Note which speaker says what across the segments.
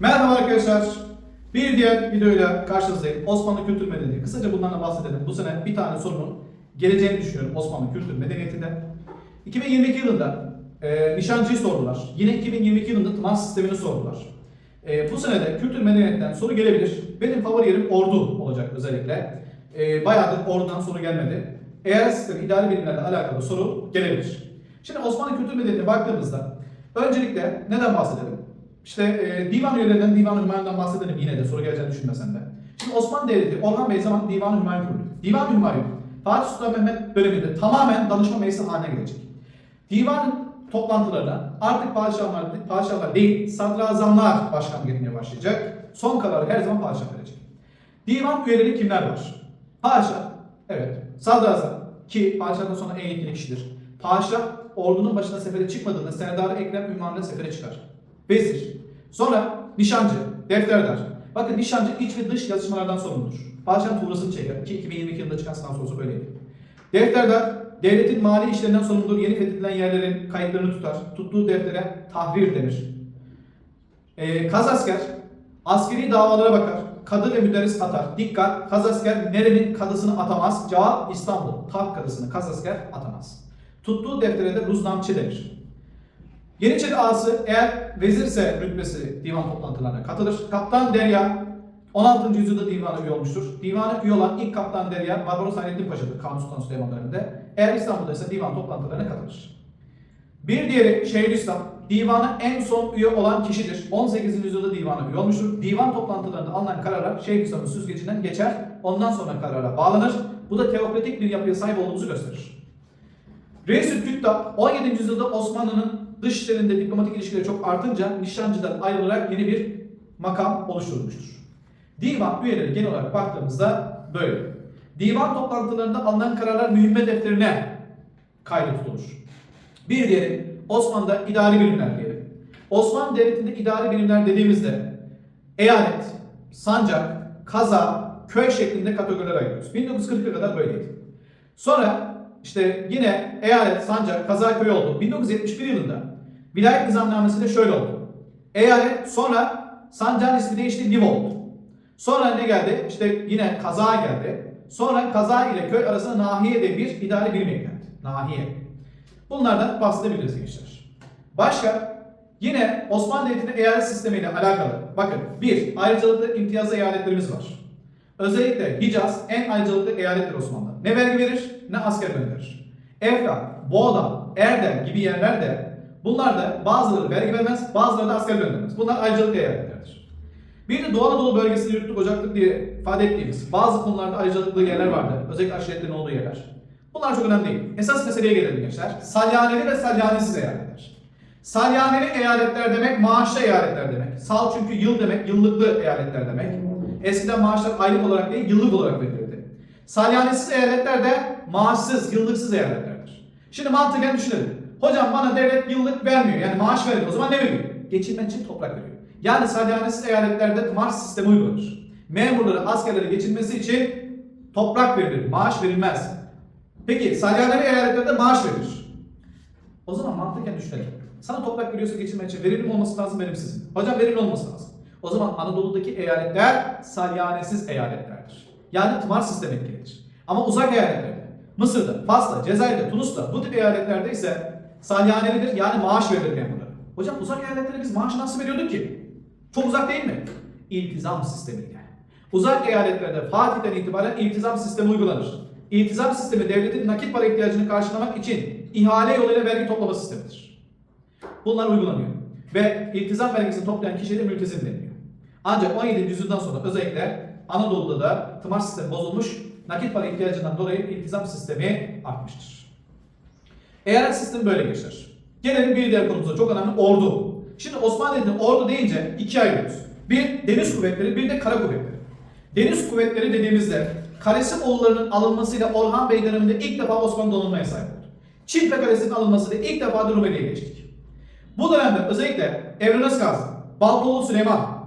Speaker 1: Merhaba arkadaşlar. Bir diğer videoyla karşınızdayım. Osmanlı kültür medeniyeti. Kısaca bundan da bahsedelim. Bu sene bir tane sorunun geleceğini düşünüyorum Osmanlı kültür medeniyetinde. 2022 yılında e, nişancıyı sordular. Yine 2022 yılında tımar sistemini sordular. E, bu sene de kültür medeniyetten soru gelebilir. Benim favori yerim ordu olacak özellikle. E, bayağıdır ordudan soru gelmedi. Eyalet sistemi idari bilimlerle alakalı soru gelebilir. Şimdi Osmanlı kültür medeniyetine baktığımızda öncelikle neden bahsedelim? İşte e, divan üyelerinden, divan-ı hümayundan bahsedelim yine de soru geleceğini düşünmesen de. Şimdi Osmanlı Devleti, Orhan Bey zaman divan-ı hümayun kurdu. Divan-ı hümayun, Fatih Sultan Mehmet döneminde tamamen danışma meclisi haline gelecek. Divan toplantılarına artık padişahlar, padişahlar değil, sadrazamlar başkanlık etmeye başlayacak. Son kararı her zaman padişah verecek. Divan üyeleri kimler var? Padişah, evet. Sadrazam ki padişahdan sonra en yetkili kişidir. Padişah ordunun başına sefere çıkmadığında Serdar Ekrem Ünvan'la sefere çıkar. Vezir. Sonra nişancı, defterdar. Bakın nişancı iç ve dış yazışmalardan sorumludur. Padişahın tuğrasını çeker ki 2022 yılında çıkan sınav sorusu böyleydi. Defterdar, devletin mali işlerinden sorumludur. Yeni fethedilen yerlerin kayıtlarını tutar. Tuttuğu deftere tahrir denir. Ee, kazasker, askeri davalara bakar. Kadı ve müderris atar. Dikkat, kazasker nerenin kadısını atamaz? Cevap İstanbul. Taht kadısını kazasker atamaz. Tuttuğu deftere de ruznamçı denir. Yeniçeri ağası eğer vezirse rütbesi divan toplantılarına katılır. Kaptan Derya 16. yüzyılda divana üye olmuştur. Divana üye olan ilk kaptan Derya Barbaros Hayrettin Paşa'dır Kanuni Sultan Süleyman döneminde. Eğer İstanbul'da ise divan toplantılarına katılır. Bir diğeri Şeyhülislam, divana en son üye olan kişidir. 18. yüzyılda divana üye olmuştur. Divan toplantılarında alınan karara Şeyhülislam'ın süzgecinden geçer. Ondan sonra karara bağlanır. Bu da teokratik bir yapıya sahip olduğumuzu gösterir. Reis-i Tüttab 17. yüzyılda Osmanlı'nın dış işlerinde diplomatik ilişkileri çok artınca nişancıdan ayrılarak yeni bir makam oluşturulmuştur. Divan üyeleri genel olarak baktığımızda böyle. Divan toplantılarında alınan kararlar mühimme defterine kaydı. Bir diğeri Osmanlı'da idari birimler diyelim. Osmanlı Devleti'nde idari birimler dediğimizde eyalet, sancak, kaza, köy şeklinde kategoriler ayırıyoruz. 1940'a kadar böyleydi. Sonra işte yine eyalet, sancak, kaza köy oldu. 1971 yılında vilayet nizamnamesi de şöyle oldu. Eyalet sonra sancağın ismi değişti Liv oldu. Sonra ne geldi? İşte yine kaza geldi. Sonra kaza ile köy arasında nahiye de bir idari birim eklendi. Nahiye. Bunlardan bahsedebiliriz gençler. Başka yine Osmanlı Devleti'nin eyalet sistemiyle alakalı. Bakın bir ayrıcalıklı imtiyazlı eyaletlerimiz var. Özellikle Hicaz en ayrıcalıklı eyalettir Osmanlı. Ne vergi verir ne asker gönderir. Efrak, Boğda, Erdel gibi yerlerde bunlar da bazıları vergi vermez, bazıları da asker göndermez. Bunlar ayrıcalıklı eyaletlerdir. Bir de Doğu Anadolu bölgesinde yürüttük ocaklık diye ifade ettiğimiz bazı konularda ayrıcalıklı yerler vardı. Özellikle aşiretlerin olduğu yerler. Bunlar çok önemli değil. Esas meseleye gelelim gençler. Salyaneli ve salyanesiz eyaletler. Salyaneli eyaletler demek maaşlı eyaletler demek. Sal çünkü yıl demek, yıllıklı eyaletler demek. Eskiden maaşlar aylık olarak değil, yıllık olarak verilirdi. Salyanesiz eyaletler de maaşsız, yıllıksız eyaletlerdir. Şimdi mantıken düşünelim. Hocam bana devlet yıllık vermiyor, yani maaş vermiyor. O zaman ne veriyor? Geçinmek için toprak veriyor. Yani salyanesiz eyaletlerde Mars sistemi uygulanır. Memurları, askerleri geçinmesi için toprak verilir, maaş verilmez. Peki salyaneli eyaletlerde maaş verilir. O zaman mantıken düşünelim. Sana toprak veriyorsa geçinmek için verimli olması lazım benim sizin. Hocam verimli olması lazım. O zaman Anadolu'daki eyaletler salyanesiz eyaletlerdir. Yani tımar sistemi etkilidir. Ama uzak eyaletlerde, Mısır'da, Fas'ta, Cezayir'de, Tunus'ta bu tip eyaletlerde ise salyanelidir yani maaş verilir memurlara. Hocam uzak eyaletlere biz maaşı nasıl veriyorduk ki? Çok uzak değil mi? İltizam sistemiyle. Uzak eyaletlerde Fatih'ten itibaren iltizam sistemi uygulanır. İltizam sistemi devletin nakit para ihtiyacını karşılamak için ihale yoluyla vergi toplama sistemidir. Bunlar uygulanıyor. Ve iltizam vergisini toplayan kişiye de mültezim deniliyor. Ancak 17. yüzyıldan sonra özellikle Anadolu'da da tımar sistemi bozulmuş, nakit para ihtiyacından dolayı iltizam sistemi artmıştır. Eyalet sistemi böyle geçer. Gelelim bir diğer konumuza çok önemli ordu. Şimdi Osmanlı Devleti'nde ordu deyince ikiye ayırıyoruz. Bir deniz kuvvetleri, bir de kara kuvvetleri. Deniz kuvvetleri dediğimizde Kalesi oğullarının alınmasıyla Orhan Bey döneminde ilk defa Osmanlı donanmaya sahip oldu. Çinpe Kalesi'nin alınmasıyla ilk defa da Rumeli'ye geçtik. Bu dönemde özellikle Evren Özgazi, Baltoğlu Süleyman,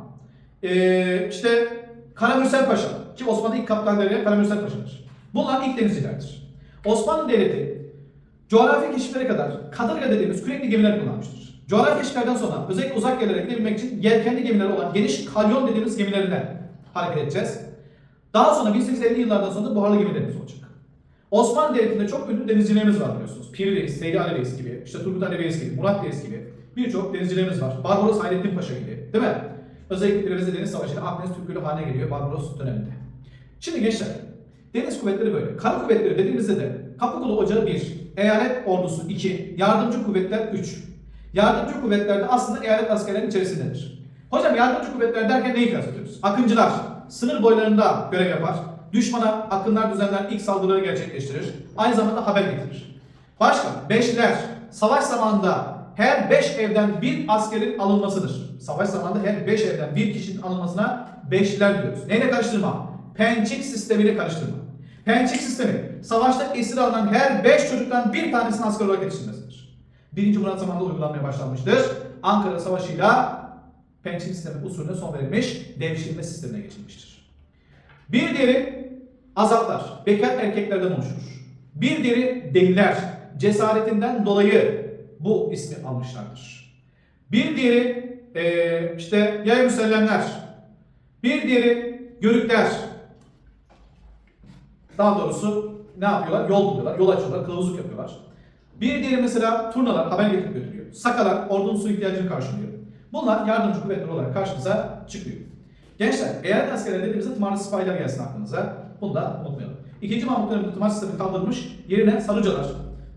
Speaker 1: ee, işte Karamürsel Paşa ki Osmanlı ilk kaptanları Karamürsel Paşa'dır. Bunlar ilk denizcilerdir. Osmanlı Devleti coğrafi keşiflere kadar kadırga dediğimiz kürekli gemiler kullanmıştır. Coğrafi keşiflerden sonra özellikle uzak yerlere gidebilmek için yelkenli gemileri olan geniş kalyon dediğimiz gemilerine hareket edeceğiz. Daha sonra 1850 yıllardan sonra buharlı gemilerimiz olacak. Osmanlı Devleti'nde çok ünlü denizcilerimiz var biliyorsunuz. Piri Reis, Seydi Ali Reis gibi, işte Turgut Ali Reis gibi, Murat Reis gibi birçok denizcilerimiz var. Barbaros Hayrettin Paşa gibi, değil mi? Özellikle Preveze Deniz Savaşı'nda Akdeniz Türkülü haline geliyor Barbaros döneminde. Şimdi gençler, deniz kuvvetleri böyle. Kara kuvvetleri dediğimizde de Kapıkulu Ocağı 1, eyalet ordusu 2, yardımcı kuvvetler 3. Yardımcı kuvvetler de aslında eyalet askerlerinin içerisindedir. Hocam yardımcı kuvvetler derken neyi kastediyoruz? Akıncılar sınır boylarında görev yapar. Düşmana akınlar düzenler ilk saldırıları gerçekleştirir. Aynı zamanda haber getirir. Başka, beşler savaş zamanında her beş evden bir askerin alınmasıdır. Savaş zamanında her beş evden bir kişinin alınmasına beşler diyoruz. Neyle karıştırma? Pençik sistemiyle karıştırma. Pençik sistemi, savaşta esir alınan her beş çocuktan bir tanesinin asker olarak yetiştirmesidir. Birinci Murat zamanında uygulanmaya başlanmıştır. Ankara Savaşı'yla pençik sistemi usulüne son verilmiş, devşirme sistemine geçilmiştir. Bir diğeri azaplar, bekar erkeklerden oluşur. Bir diğeri deliler, cesaretinden dolayı bu ismi almışlardır. Bir diğeri eee, işte yaya müsellemler, bir diğeri görükler. Daha doğrusu ne yapıyorlar? Yol buluyorlar, yol açıyorlar, kılavuzluk yapıyorlar. Bir diğeri mesela turnalar, haber getirip götürüyor. Sakalar, ordunun su ihtiyacını karşılıyor. Bunlar yardımcı kuvvetler olarak karşımıza çıkıyor. Gençler, eyalet askerleri dediğimizde tımarlı sipahiler gelsin aklınıza. Bunu da unutmayalım. İkinci Mahmut döneminde tımar sistemi kaldırılmış, yerine sarıcalar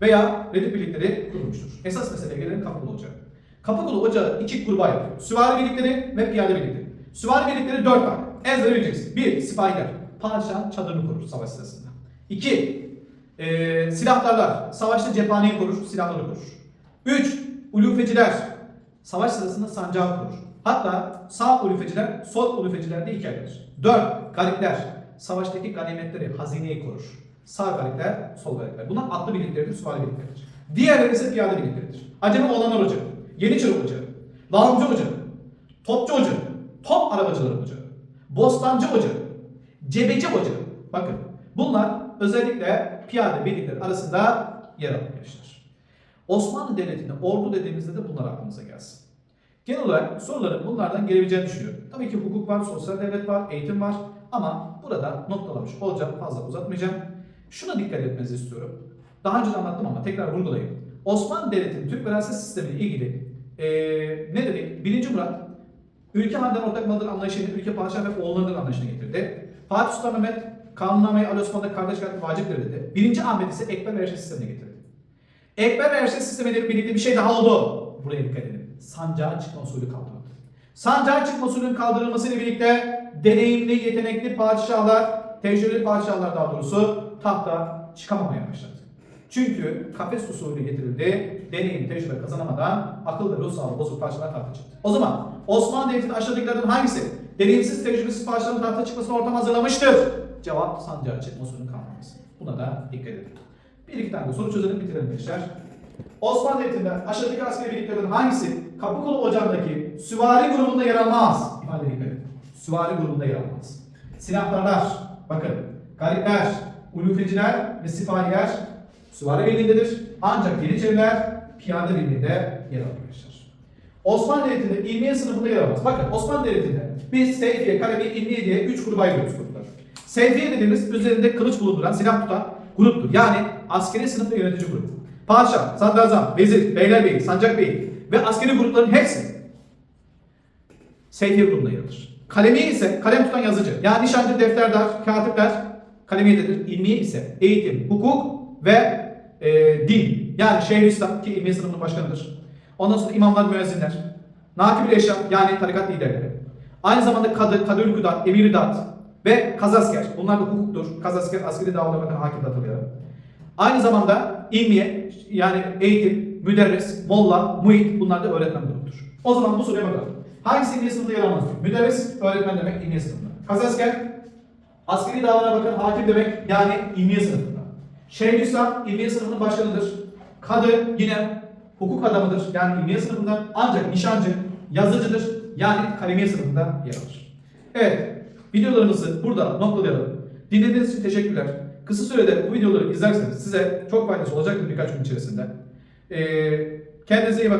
Speaker 1: veya redif birlikleri kurulmuştur. Esas mesele gelelim Kapıkulu Ocağı. Kapıkulu Ocağı iki gruba ayrılıyor. Süvari birlikleri ve piyade birlikleri. Süvari birlikleri dört tane. Ezbere bileceksin. Bir, sipahiler. Padişahın çadırını korur savaş sırasında. İki, e, silahlarlar. Savaşta cephaneyi korur, silahları korur. Üç, ulufeciler. Savaş sırasında sancağı korur. Hatta sağ ulufeciler, sol ulufeciler diye ikiye ayrılır. Dört, garipler. Savaştaki ganimetleri, hazineyi korur. Sağ garipler, sol garipler. Bunlar atlı birlikleridir, süvari birlikleridir. Diğerleri ise piyade birlikleridir. Acemi Oğlanlar Ocağı, Yeniçeri Ocağı, Lağımcı Ocağı, Topçu Ocağı, Top Arabacıları Ocağı, Bostancı Ocağı, Cebeci Ocağı. Bakın bunlar özellikle piyade birlikleri arasında yer gençler. Osmanlı Devleti'nde ordu dediğimizde de bunlar aklımıza gelsin. Genel olarak soruların bunlardan gelebileceğini düşünüyorum. Tabii ki hukuk var, sosyal devlet var, eğitim var ama burada noktalamış olacağım, fazla uzatmayacağım. Şuna dikkat etmenizi istiyorum. Daha önce de anlattım ama tekrar vurgulayayım. Osmanlı Devleti'nin Türk veraset sistemiyle ilgili eee ne dedik? Birinci Murat ülke halden ortak malıdır anlayışını ülke padişah ve oğullarının anlayışına getirdi. Fatih Sultan Mehmet Kanunname'yi Ali Osman'da kardeş katli vaciptir dedi. Birinci Ahmet ise ekber ve erşe sistemine getirdi. Ekber ve erşe sistemiyle birlikte bir şey daha oldu. Buraya dikkat edin. Sancağın çıkma usulü kaldırıldı. Sancağın çıkma usulünün kaldırılmasıyla birlikte deneyimli, yetenekli padişahlar, tecrübeli padişahlar daha doğrusu tahta çıkamamaya başladı. Çünkü kafes usulü getirildi. Deneyim, tecrübe kazanamadan akıl ve ruh sağlığı bozuk padişahlar tahta çıktı. O zaman Osmanlı Devleti'nin aşağıdakilerden hangisi deneyimsiz, tecrübesiz padişahların tahta çıkmasına ortam hazırlamıştır? Cevap sancağı çıkma usulünün kalmaması. Buna da dikkat edin. Bir iki tane de soru çözelim bitirelim gençler. Osmanlı Devleti'nden aşağıdaki askeri birliklerden hangisi Kapıkulu Ocağı'ndaki süvari grubunda yer almaz? İfade dikkat edin. Süvari grubunda yer almaz. Silahlarlar, bakın, garipler, ulufeciler ve sipahiler süvari birliğindedir. Ancak Yeniçeriler piyade birliğinde yer alır. Osmanlı Devleti'nde ilmiye sınıfında yer almaz. Bakın Osmanlı Devleti'nde biz Seyfiye, Kalemi, İlmiye diye 3 gruba ayırıyoruz grupları. Seyfiye dediğimiz üzerinde kılıç bulunduran, silah tutan gruptur. Yani askeri sınıfta yönetici grup. Padişah, sadrazam, vezir, beylerbeyi, sancakbeyi ve askeri grupların hepsi Seyfiye grubunda yer alır. Kalemiye ise kalem tutan yazıcı. Yani nişancı, defterdar, katipler kalemiyededir. İlmiye ise eğitim, hukuk ve e, din. Yani Şeyhülislam ki ilmiye sınıfının başkanıdır. Ondan sonra imamlar, müezzinler. Nakib-i yani tarikat liderleri. Aynı zamanda kadı, kadı ülküdat, emir dat ve kazasker. Bunlar da hukuktur. Kazasker askeri davalara hakim hatırlayalım. Aynı zamanda ilmiye yani eğitim, müderris, molla, muhit bunlar da öğretmen grubudur. O zaman bu soruya bakalım. Hangisi ilmiye sınıfında yer almaz? Müderris, öğretmen demek ilmiye sınıfında. Kazasker, askeri davalara bakan hakim demek yani ilmiye sınıfında. Şeyhülislam ilmiye sınıfının başkanıdır. Kadı yine hukuk adamıdır yani ilmiye sınıfında ancak nişancı, yazıcıdır yani kalemiye sınıfında yer alır. Evet, videolarımızı burada noktalayalım. Dinlediğiniz için teşekkürler. Kısa sürede bu videoları izlerseniz size çok faydası olacaktır birkaç gün içerisinde. Ee, kendinize iyi bakın.